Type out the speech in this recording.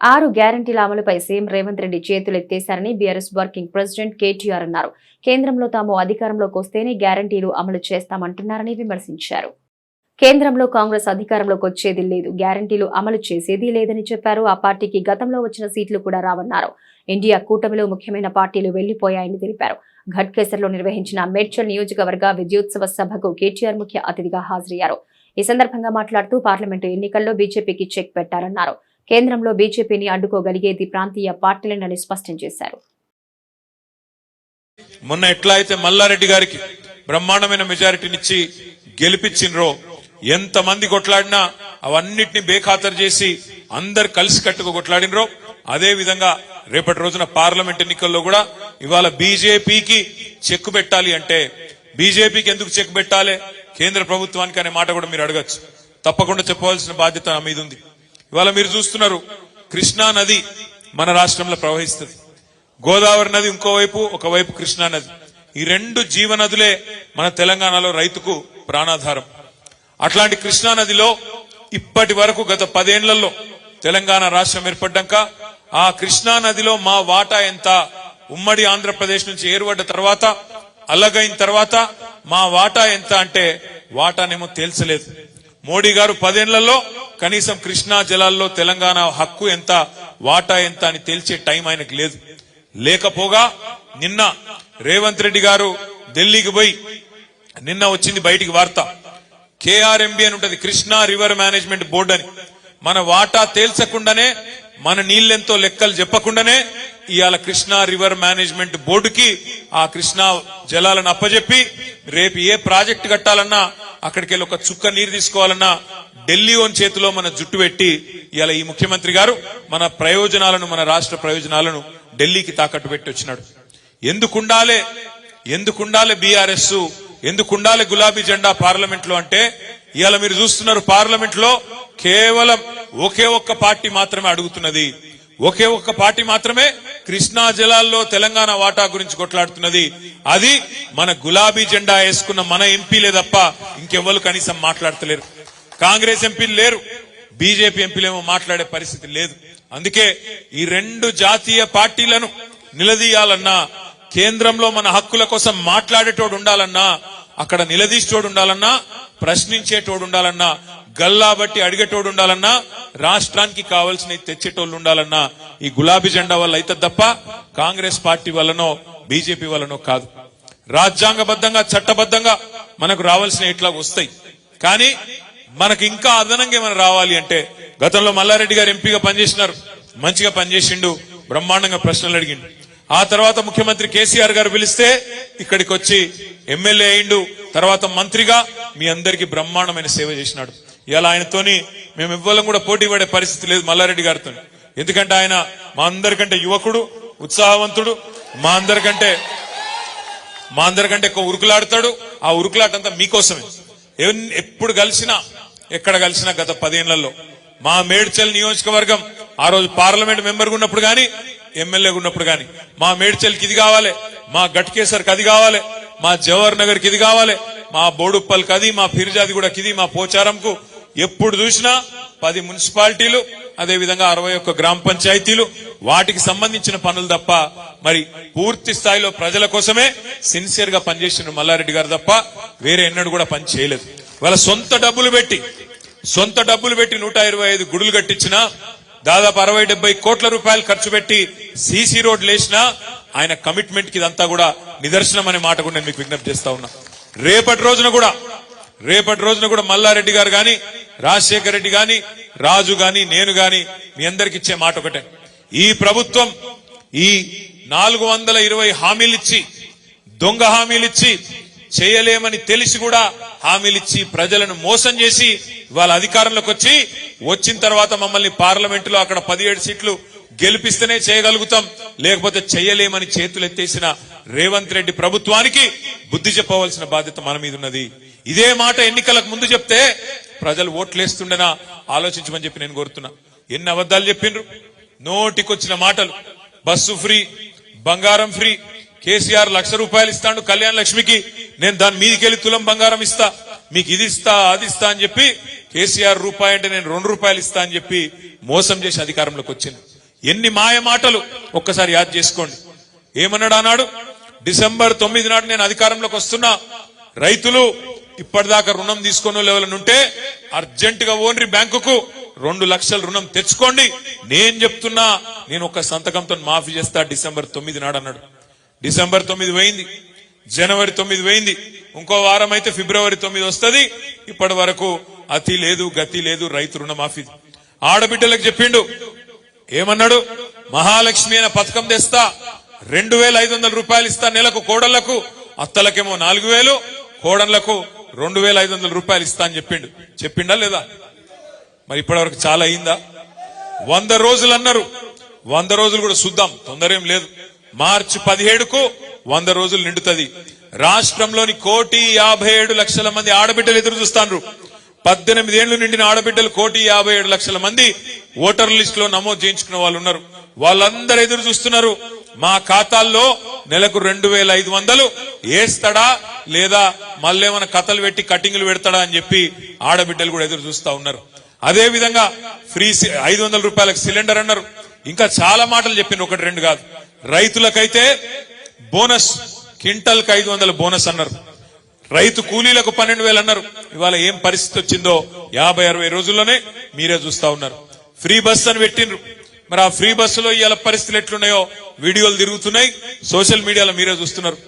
ఆరు గ్యారంటీల అమలుపై సీఎం రేవంత్ రెడ్డి చేతులెత్తేశారని బీఆర్ఎస్ వర్కింగ్ ప్రెసిడెంట్ కేటీఆర్ అన్నారు. కేంద్రంలో తాము అధికారంలోకి వస్తేనే గ్యారంటీలు అమలు చేస్తామంటున్నారని విమర్శించారు. కేంద్రంలో కాంగ్రెస్ అధికారంలోకి వచ్చేది లేదు గ్యారంటీలు అమలు చేసేది లేదని చెప్పారు. ఆ పార్టీకి గతంలో వచ్చిన సీట్లు కూడా రావన్నారు. ఇండియా కూటమిలో ముఖ్యమైన పార్టీలు వెళ్ళిపోయాయని తెలిపారు. ఘట్కేసర్లో నిర్వహించిన మేడ్చల్ నియోజకవర్గ విద్యోత్సవ సభకు కేటీఆర్ ముఖ్య అతిథిగా హాజరయ్యారు. ఈ సందర్భంగా మాట్లాడుతూ పార్లమెంటు ఎన్నికల్లో బీజేపీకి చెక్ పెట్టారన్నారు. కేంద్రంలో బీజేపీని అడ్డుకోగలిగేది ప్రాంతీయ పార్టీలేనని స్పష్టం చేశారు. మొన్న ఎట్లా అయితే మల్లారెడ్డి గారికి బ్రహ్మాండమైన మెజారిటీనిచ్చి గెలిపించినరో ఎంత మంది కొట్లాడినా అవన్నిటిని బేఖాతరు చేసి అందరు కలిసి కట్టుకు కొట్లాడినరో అదే విధంగా రేపటి రోజున పార్లమెంట్ ఎన్నికల్లో కూడా ఇవాళ బీజేపీకి చెక్కు పెట్టాలి అంటే బీజేపీకి ఎందుకు చెక్ పెట్టాలి? కేంద్ర ప్రభుత్వానికి అనే మాట కూడా మీరు అడగచ్చు. తప్పకుండా చెప్పవలసిన బాధ్యత నా మీద ఉంది ఇవాళ మీరు చూస్తున్నారు కృష్ణా నది మన రాష్ట్రంలో ప్రవహిస్తుంది. గోదావరి నది ఇంకోవైపు ఒకవైపు కృష్ణా నది. ఈ రెండు జీవనదులే మన తెలంగాణలో రైతుకు ప్రాణాధారం. అట్లాంటి కృష్ణా నదిలో ఇప్పటి వరకు గత పదేళ్ళలో తెలంగాణ రాష్ట్రం ఏర్పడ్డాక ఆ కృష్ణా నదిలో మా వాటా ఎంత? ఉమ్మడి ఆంధ్రప్రదేశ్ నుంచి ఏర్పడ్డ తర్వాత అల్లగైన తర్వాత మా వాటా ఎంత అంటే వాటానేమో తేల్చలేదు. మోడీ గారు పదేళ్ళలో కనీసం కృష్ణా జలాల్లో తెలంగాణ హక్కు ఎంత వాటా ఎంత అని తేల్చే టైం ఆయనకు లేదు. లేకపోగా నిన్న రేవంత్ రెడ్డి గారు ఢిల్లీకి పోయి నిన్న వచ్చింది బయటికి వార్త. కేఆర్ఎంబి అని ఉంటది కృష్ణా రివర్ మేనేజ్మెంట్ బోర్డు అని. మన వాటా తేల్చకుండానే మన నీళ్ళెంతో లెక్కలు చెప్పకుండానే ఇవాళ కృష్ణా రివర్ మేనేజ్మెంట్ బోర్డుకి ఆ కృష్ణా జలాలను అప్పజెప్పి రేపు ఏ ప్రాజెక్ట్ కట్టాలన్నా అక్కడికి వెళ్ళి ఒక చుక్క నీరు తీసుకోవాలన్నా ఢిల్లీ ఓన్ చేతిలో మన జుట్టు పెట్టి ఇలా ఈ ముఖ్యమంత్రి గారు మన ప్రయోజనాలను మన రాష్ట్ర ప్రయోజనాలను ఢిల్లీకి తాకట్టు పెట్టి వచ్చినాడు. ఎందుకుండాలే ఎందుకుండాలే బీఆర్ఎస్ ఎందుకుండాలే గులాబీ జెండా పార్లమెంట్లో అంటే ఇవాళ మీరు చూస్తున్నారు పార్లమెంట్లో కేవలం ఒకే ఒక్క పార్టీ మాత్రమే అడుగుతున్నది. ఒకే ఒక్క పార్టీ మాత్రమే కృష్ణా జలాల్లో తెలంగాణ వాటా గురించి కొట్లాడుతున్నది. అది మన గులాబీ జెండా వేసుకున్న మన ఎంపీలే తప్ప ఇంకెవ్వరు కనీసం మాట్లాడతలేరు. కాంగ్రెస్ ఎంపీలు లేరు. బీజేపీ ఎంపీలేమో మాట్లాడే పరిస్థితి లేదు. అందుకే ఈ రెండు జాతీయ పార్టీలను నిలదీయాలన్నా కేంద్రంలో మన హక్కుల కోసం మాట్లాడేటోడు ఉండాలన్నా అక్కడ నిలదీసేటోడు ఉండాలన్నా ప్రశ్నించేటోడు ఉండాలన్నా గల్లా బట్టి అడిగేటోడు ఉండాలన్నా రాష్ట్రానికి కావాల్సిన తెచ్చేటోళ్ళు ఉండాలన్నా ఈ గులాబీ జెండా వల్ల అయితే తప్ప కాంగ్రెస్ పార్టీ వల్లనో బీజేపీ వల్లనో కాదు. రాజ్యాంగబద్ధంగా చట్టబద్ధంగా మనకు రావాల్సిన ఇట్లా వస్తాయి. కానీ మనకి ఇంకా అదనంగా ఏమైనా రావాలి అంటే గతంలో మల్లారెడ్డి గారు ఎంపీగా పనిచేసినారు. మంచిగా పనిచేసిండు. బ్రహ్మాండంగా ప్రశ్నలు అడిగిండు. ఆ తర్వాత ముఖ్యమంత్రి కేసీఆర్ గారు పిలిస్తే ఇక్కడికి వచ్చి ఎమ్మెల్యే అయిండు తర్వాత మంత్రిగా మీ అందరికి బ్రహ్మాండమైన సేవ చేసినాడు. ఇలా ఆయనతోని మేము ఇవ్వాలని కూడా పోటీ పడే పరిస్థితి లేదు మల్లారెడ్డి గారితో ఎందుకంటే ఆయన మా అందరికంటే యువకుడు ఉత్సాహవంతుడు. మా అందరికంటే మా అందరికంటే ఎక్కువ ఉరుకులాడతాడు. ఆ ఉరుకులాట అంతా మీకోసమే ఎప్పుడు కలిసినా ఎక్కడ కలిసినా గత పదేళ్ళలో మా మేడ్చల్ నియోజకవర్గం ఆ రోజు పార్లమెంట్ మెంబర్గా ఉన్నప్పుడు కానీ ఎమ్మెల్యేగా ఉన్నప్పుడు కానీ మా మేడ్చల్కి ఇది కావాలి మా గట్కేసర్కి అది కావాలి మా జవహర్ నగర్కి ఇది కావాలి మా బోడుప్పల్కి అది మా ఫిర్జాది కూడా ఇది మా పోచారంకు ఎప్పుడు చూసినా పది మున్సిపాలిటీలు అదేవిధంగా అరవై ఒక్క గ్రామ పంచాయతీలు వాటికి సంబంధించిన పనులు తప్ప మరి పూర్తి స్థాయిలో ప్రజల కోసమే సిన్సియర్గా పనిచేసిన మల్లారెడ్డి గారు తప్ప వేరే ఎన్నడూ కూడా పని చేయలేదు. వాళ్ళ సొంత డబ్బులు పెట్టి సొంత డబ్బులు పెట్టి నూట ఇరవై ఐదు గుడులు కట్టించిన దాదాపు అరవై డెబ్బై కోట్ల రూపాయలు ఖర్చు పెట్టి సీసీ రోడ్లు వేసినా ఆయన కమిట్మెంట్కి ఇదంతా కూడా నిదర్శనం అనే మాట కూడా నేను మీకు విజ్ఞప్తి చేస్తా ఉన్నా. రేపటి రోజున కూడా రేపటి రోజున కూడా మల్లారెడ్డి గారు గాని రాజశేఖర రెడ్డి గాని రాజు గాని నేను గాని మీ అందరికి ఇచ్చే మాట ఒకటే. ఈ ప్రభుత్వం ఈ నాలుగు వందల ఇరవై హామీలిచ్చి దొంగ హామీలిచ్చి చేయలేమని తెలిసి కూడా హామీలిచ్చి ప్రజలను మోసం చేసి వాళ్ళ అధికారంలోకి వచ్చి వచ్చిన తర్వాత మమ్మల్ని పార్లమెంటులో అక్కడ పదిహేడు సీట్లు గెలిపిస్తేనే చేయగలుగుతాం. లేకపోతే చేయలేమని చేతులు ఎత్తేసిన రేవంత్ రెడ్డి ప్రభుత్వానికి బుద్ధి చెప్పవలసిన బాధ్యత మన మీద ఉన్నది. ఇదే మాట ఎన్నికలకు ముందు చెప్తే ప్రజలు ఓట్లేస్తుండేనా? ఆలోచించమని చెప్పి నేను కోరుతున్నా. ఎన్ని అబద్ధాలు చెప్పిండ్రు? నోటికొచ్చిన మాటలు. బస్సు ఫ్రీ బంగారం ఫ్రీ కేసీఆర్ లక్ష రూపాయలు ఇస్తాడు కళ్యాణ లక్ష్మికి. నేను దాని మీదికెళ్ళి తులం బంగారం ఇస్తా. మీకు ఇది ఇస్తా అది ఇస్తా అని చెప్పి కేసీఆర్ రూపాయి అంటే నేను రెండు రూపాయలు ఇస్తా అని చెప్పి మోసం చేసి అధికారంలోకి వచ్చింది ఎన్ని మాయ మాటలు ఒక్కసారి యాద్ చేసుకోండి. ఏమన్నాడు అన్నాడు డిసెంబర్ తొమ్మిది నాడు నేను అధికారంలోకి వస్తున్నా. రైతులు ఇప్పటిదాకా రుణం తీసుకున్న లెవెల్ ఉంటే అర్జెంట్గా ఓన్రి బ్యాంకుకు రెండు లక్షల రుణం తెచ్చుకోండి. నేను చెప్తున్నా నేను ఒక సంతకంతో మాఫీ చేస్తా డిసెంబర్ తొమ్మిది నాడు అన్నాడు. డిసెంబర్ తొమ్మిది పోయింది. జనవరి తొమ్మిది పోయింది. ఇంకో వారం అయితే ఫిబ్రవరి తొమ్మిది వస్తుంది. ఇప్పటి వరకు అతి లేదు గతి లేదు రైతు రుణమాఫీ. ఆడబిడ్డలకు చెప్పిండు. ఏమన్నాడు? మహాలక్ష్మి అనే పథకం తెస్తా. రెండు వేల ఐదు వందల రూపాయలు ఇస్తా నెలకు కోడళ్ళకు. అత్తలకేమో నాలుగు వేలు కోడళ్ళకు రెండు వేల ఐదు వందల రూపాయలు ఇస్తా అని చెప్పిండు. చెప్పిండా లేదా? మరి ఇప్పటివరకు చాలా అయిందా? వంద రోజులు అన్నారు. వంద రోజులు కూడా చూద్దాం. తొందర లేదు. మార్చి పదిహేడుకు వంద రోజులు నిండుతుంది. రాష్ట్రంలోని కోటి యాభై ఏడు లక్షల మంది ఆడబిడ్డలు ఎదురు చూస్తాను పద్దెనిమిది ఏళ్ళు నిండిన ఆడబిడ్డలు కోటి యాభై ఏడు లక్షల మంది ఓటర్ లిస్ట్లో నమోదు చేయించుకున్న వాళ్ళు ఉన్నారు. వాళ్ళందరూ ఎదురు చూస్తున్నారు. మా ఖాతాల్లో నెలకు రెండు వేల ఐదు వందలు వేస్తాడా లేదా మళ్ళేమైనా కథలు పెట్టి కటింగ్లు పెడతాడా అని చెప్పి ఆడబిడ్డలు కూడా ఎదురు చూస్తా ఉన్నారు. అదే విధంగా ఫ్రీ సి- ఐదు వందల రూపాయలకు సిలిండర్ అన్నారు. ఇంకా చాలా మాటలు చెప్పిన ఒకటి రెండు కాదు. రైతులకైతే బోనస్ క్వింటల్కి ఐదు వందల బోనస్ అన్నారు. రైతు కూలీలకు పన్నెండు వేలు అన్నారు. ఇవాళ ఏం పరిస్థితి వచ్చిందో యాభై అరవై రోజుల్లోనే మీరే చూస్తా ఉన్నారు. ఫ్రీ బస్ అని పెట్టిండ్రు. మరి ఆ ఫ్రీ బస్సులో ఇవాళ పరిస్థితులు ఎట్లున్నాయో వీడియోలు తిరుగుతున్నాయి సోషల్ మీడియాలో మీరే చూస్తున్నారు.